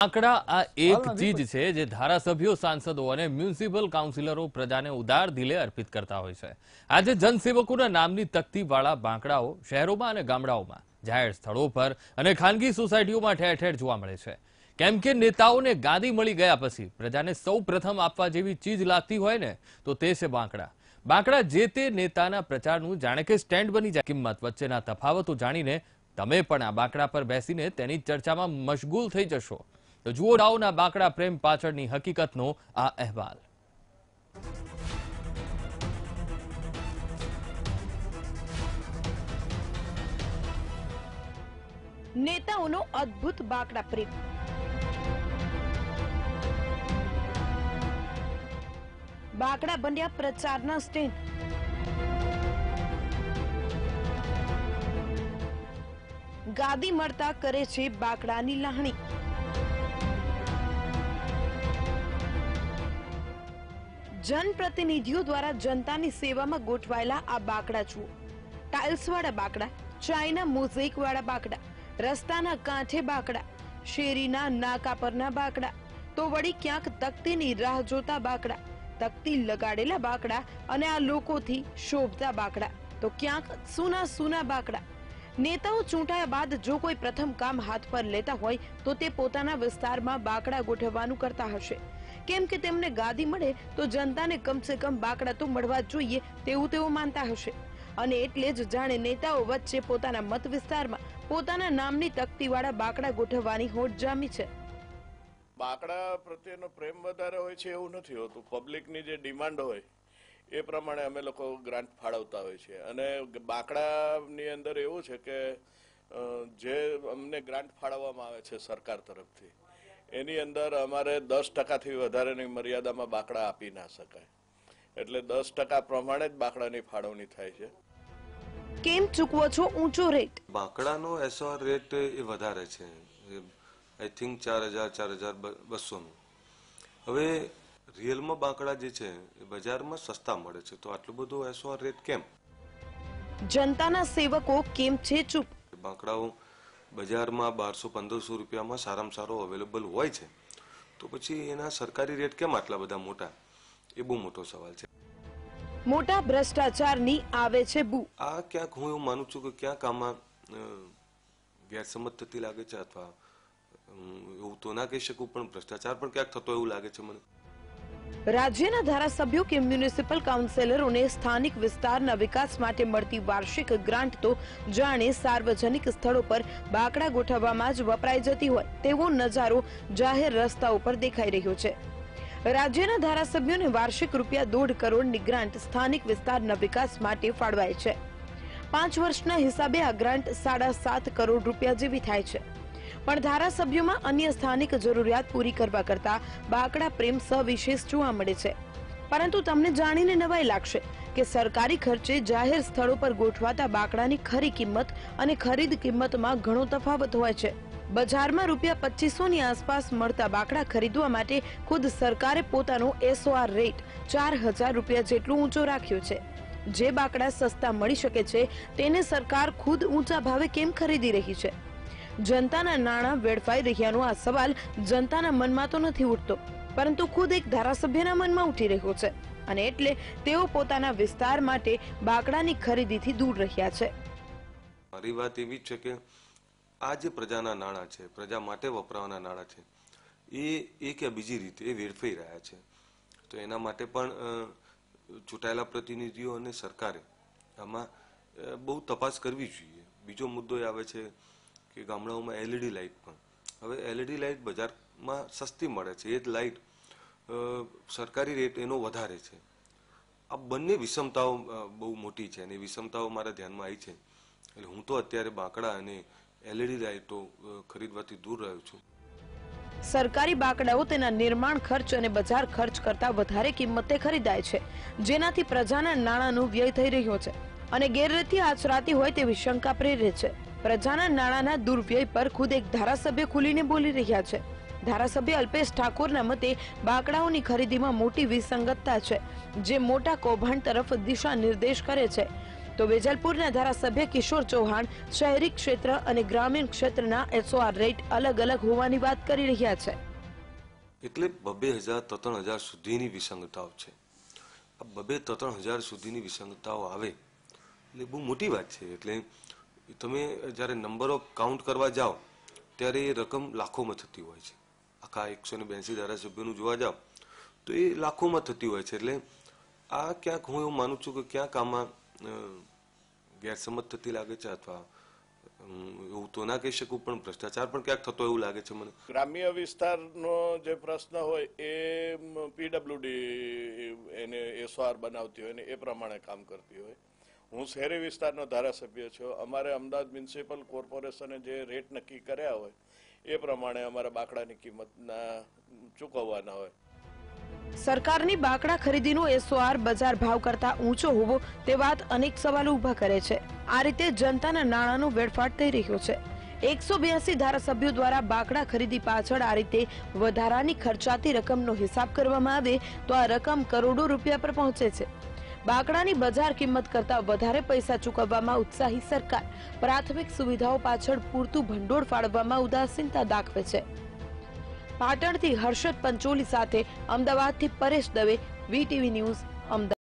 આંકડા આ એક ચીજ છે જે ધારાસભ્યો સાંસદો અને મ્યુનિસિપલ કાઉન્સિલરો પ્રજાને ઉદાર દિલે અર્પિત કરતા હોય છે. આજે જનસેવકોના નામની તકતીવાળા બાંકડાઓ શહેરોમાં અને ગામડાઓમાં જાહેર સ્થળો પર અને ખાનગી સોસાયટીઓમાં ઠેર ઠેર જોવા મળે છે. કેમ કે નેતાઓને ગાદી મળી ગયા પછી પ્રજાને સૌ પ્રથમ આપવા જેવી ચીજ લાગતી હોય ને તો તે છે બાંકડા. બાંકડા જે તે નેતાના પ્રચારનું જાણે કે સ્ટેન્ડ બની જાય. કિંમત વચ્ચેના તફાવતો જાણીને તમે પણ આ બાંકડા પર બેસીને તેની ચર્ચામાં મશગુલ થઈ જશો. તો જુઓ રાવના બાંકડા પ્રેમ પાછળની હકીકતનો આ અહેવાલ. નેતાઓનો અદ્ભુત બાકડા પ્રેમ. બાકડા બન્યા પ્રચારના સ્ટેન્ડ ગાદી મળતા કરે છે બાકડાની લાહણી. જનપ્રતિનિધિઓ દ્વારા જનતાની સેવામાં ગોઠવાયેલા આ બાકડા જુઓ. ટાઇલ્સવાળા બાકડા, ચાઇના મોઝેક વાળા બાકડા, રસ્તાના કાંઠે બાકડા, શેરીના નાકા પરના બાકડા, તો વળી ક્યાંક તકતીની રાહ જોતા બાકડા, તકતી લગાડેલા બાકડા અને આ લોકોથી શોભતા બાકડા, તો ક્યાંક સુના સુના બાકડા. નેતાઓ ચૂંટાયા બાદ જો કોઈ પ્રથમ કામ હાથ પર લેતા હોય, તો તે પોતાના વિસ્તારમાં બાકડા ગોઠવવાનું કરતા હશે. કેમ કે તેમને ગાદી મળે તો જનતાને કમસે કમ બાકડા તો મળવા જોઈએ તેવું તેઓ માનતા હશે. અને એટલે જ જાણે નેતાઓ વચ્ચે પોતાના મત વિસ્તારમાં પોતાના નામની તકતીવાળા બાકડા ગોઠવવાની હોટ જામી છે. બાકડા પ્રત્યેનો પ્રેમ વધારે હોય છે એવું નથી હોતું. પબ્લિકની જે ડિમાન્ડ હોય એ પ્રમાણે અમે લોકો ગ્રાન્ટ ફાળવતા હોય છે. અને બાકડાની અંદર એવું છે કે જે અમને ગ્રાન્ટ ફાળવવામાં આવે છે સરકાર તરફથી એની અંદર અમારે દસ ટકાથી વધારેની મર્યાદામાં બાકડા આપી ના શકાય. એટલે દસ ટકા પ્રમાણે જ બાકડાની ફાળવણી થાય છે. કેમ ચૂકવો છો ઊંચો રેટ બાંકડાનો એસઆર રેટ એ વધારે છે. આઈ થિંક ચાર હજાર ચાર હજાર બસોનું હવે રિયલમાં બાકડા જે છે એ બજારમાં સસ્તા મળે છે. તો આટલું બધું એસઆર રેટ કેમ? જનતાના સેવકો કેમ છે ચૂપ? બાંકડાઓ બજારમાં બારસો પંદરસો રૂપિયામાં સારામાં સારો અવેલેબલ હોય છે. તો પછી એના સરકારી રેટ કેમ આટલા બધા મોટા? એ બહુ મોટો સવાલ છે. મોટા ભ્રષ્ટાચારની આવે છે બુ. આ ક્યાંક હું એવું માનું છું કે ક્યાંક આમાં ગેરસમજ થતી લાગે છે અથવા એવું તો ના કહી શકું પણ ભ્રષ્ટાચાર પણ ક્યાંક થતો એવું લાગે છે મને. રાજ્યના ધારાસભ્યો કે મ્યુનિસિપલ કાઉન્સિલરોને સ્થાનિક વિસ્તારના વિકાસ માટે મળતી વાર્ષિક ગ્રાન્ટ તો જાણે સાર્વજનિક સ્થળો પર બાકડા ગોઠવવામાં જ વપરાઈ જતી હોય તેવો નજારો જાહેર રસ્તા ઉપર દેખાઈ રહ્યો છે. રાજ્યના ધારાસભ્યોને વાર્ષિક રૂપિયા દોઢ કરોડની ગ્રાન્ટ સ્થાનિક વિસ્તારના વિકાસ માટે ફાળવાય છે. પાંચ વર્ષના હિસાબે આ ગ્રાન્ટ સાડા સાત કરોડ રૂપિયા જેવી થાય છે. પણ ધારાસભ્યોમાં અન્ય સ્થાનિક જરૂરિયાત પૂરી કરવા કરતા બાકડા પ્રેમ સવિશેષ જોવા મળે છે. પરંતુ તમને જાણીને નવાઈ લાગશે કે સરકારી ખર્ચે જાહેર સ્થળો પર ગોઠવાતા બાકડાની ખરી કિંમત અને ખરીદ કિંમતમાં ઘણો તફાવત હોય છે. બજારમાં રૂપિયા પચીસો ની આસપાસ મળતા બાકડા ખરીદવા માટે ખુદ સરકારે પોતાનો એસઓઆર રેટ ચાર હજાર રૂપિયા જેટલું ઊંચો રાખ્યો છે. જે બાકડા સસ્તા મળી શકે છે, તેને સરકાર ખુદ ઊંચા ભાવે કેમ ખરીદી રહી છે? જનતાના નાણાં વેડફાઈ રહ્યાનો આ સવાલ જનતાના મનમાં તો નથી ઉઠતો, પરંતુ ખુદ એક ધારાસભ્યના મનમાં ઉઠી રહ્યો છે અને એટલે તેઓ પોતાના વિસ્તાર માટે બાકડાની ખરીદીથી દૂર રહ્યા છે. મારી વાત એવી છે કે આ જે પ્રજાના નાણાં છે, પ્રજા માટે વપરાવાના નાણાં છે, એ એક કે બીજી રીતે એ વેડફાઈ રહ્યા છે. તો એના માટે પણ ચૂંટાયેલા પ્રતિનિધિઓ અને સરકારે આમાં બહુ તપાસ કરવી જોઈએ. બીજો મુદ્દો આવે છે કે ગામડાઓમાં એલઈડી લાઇટ પણ. હવે એલઈડી લાઇટ બજારમાં સસ્તી મળે છે. એ જ લાઇટ સરકારી રેટ એનો વધારે છે. આ બંને વિષમતાઓ બહુ મોટી છે અને વિષમતાઓ મારા ધ્યાનમાં આવી છે. એટલે હું તો અત્યારે બાંકડા અને એલઈડી લાઇટો ખરીદવાથી દૂર રહ્યો છું. સરકારી બાકડાઓ તેના નિર્માણ ખર્ચ અને બજાર ખર્ચ કરતા વધારે કિંમતે ખરીદાય છે, જેનાથી પ્રજાના નાણાંનો વ્યય થઈ રહ્યો છે અને ગેરરીતિ આચરાતી હોય તેવી શંકા પ્રેરે છે. પ્રજાના નાણાંના દુર્વ્યય પર ખુદ એક ધારાસભ્ય ખુલીને બોલી રહ્યા છે. ધારાસભ્ય અલ્પેશ ઠાકોરના મતે બાકડાઓની ખરીદીમાં મોટી વિસંગતતા છે, જે મોટા કૌભાંડ તરફ દિશા નિર્દેશ કરે છે. તો વેજલપુરના ધારાસભ્ય કિશોર ચૌહાણ શહેરી ક્ષેત્ર અને ગ્રામીણ ક્ષેત્રના એસઓઆર રેટ અલગ અલગ હોવાની વાત કરી રહ્યા છે. એટલે બબે હજાર ત્રણ હજાર સુધીની વિસંગતાઓ છે. બબે ત્રણ હજાર સુધીની વિસંગતાઓ આવે એટલે બહુ મોટી વાત છે. એટલે તમે જ્યારે નંબરો કાઉન્ટ કરવા જાઓ, ત્યારે એ રકમ લાખોમાં થતી હોય છે. આખા એકસો ને બ્યાસી ધારાસભ્યોનું જોવા જાઓ, તો એ લાખોમાં થતી હોય છે. એટલે આ ક્યાંક હું એવું માનું છું કે ક્યાંક આમાં ગેરસમજ થતી લાગે છે અથવા એવું તો ના કહી શકું, પણ ભ્રષ્ટાચાર પણ ક્યાંક થતો એવું લાગે છે મને. ગ્રામ્ય વિસ્તારનો જે પ્રશ્ન હોય, એ પીડબ્લ્યુડી એને એસઆર બનાવતી હોય ને એ પ્રમાણે કામ કરતી હોય. હું શહેરી વિસ્તારનો ધારાસભ્ય છું. અમારે અમદાવાદ મ્યુનિસિપલ કોર્પોરેશને જે રેટ નક્કી કર્યા હોય, એ પ્રમાણે અમારા બાકડાની કિંમતના ચૂકવવાના હોય. સરકારની બાકડા ખરીદીનો એસઓઆર બજાર ભાવ કરતા ઊંચો હોવો તે વાત અનેક સવાલો ઊભા કરે છે. આ રીતે જનતાના નાણાંનો વેડફાટ થઈ રહ્યો છે. એકસો બ્યાસી ધારાસભ્યો દ્વારા બાકડા ખરીદી પાછળ આ રીતે વધારાની ખર્ચાતી રકમનો હિસાબ કરવામાં આવે તો આ રકમ કરોડો રૂપિયા પર પહોંચે છે. બાકડાની બજાર કિંમત કરતા વધારે પૈસા ચૂકવવામાં ઉત્સાહી સરકાર. પ્રાથમિક સુવિધાઓ પાછળ પૂરતું ભંડોળ ફાળવવામાં ઉદાસીનતા દાખવે છે. પાટણથી હર્ષદ પંચોલી સાથે અમદાવાદથી પરેશ દવે, વીટીવી ન્યૂઝ, અમદાવાદ.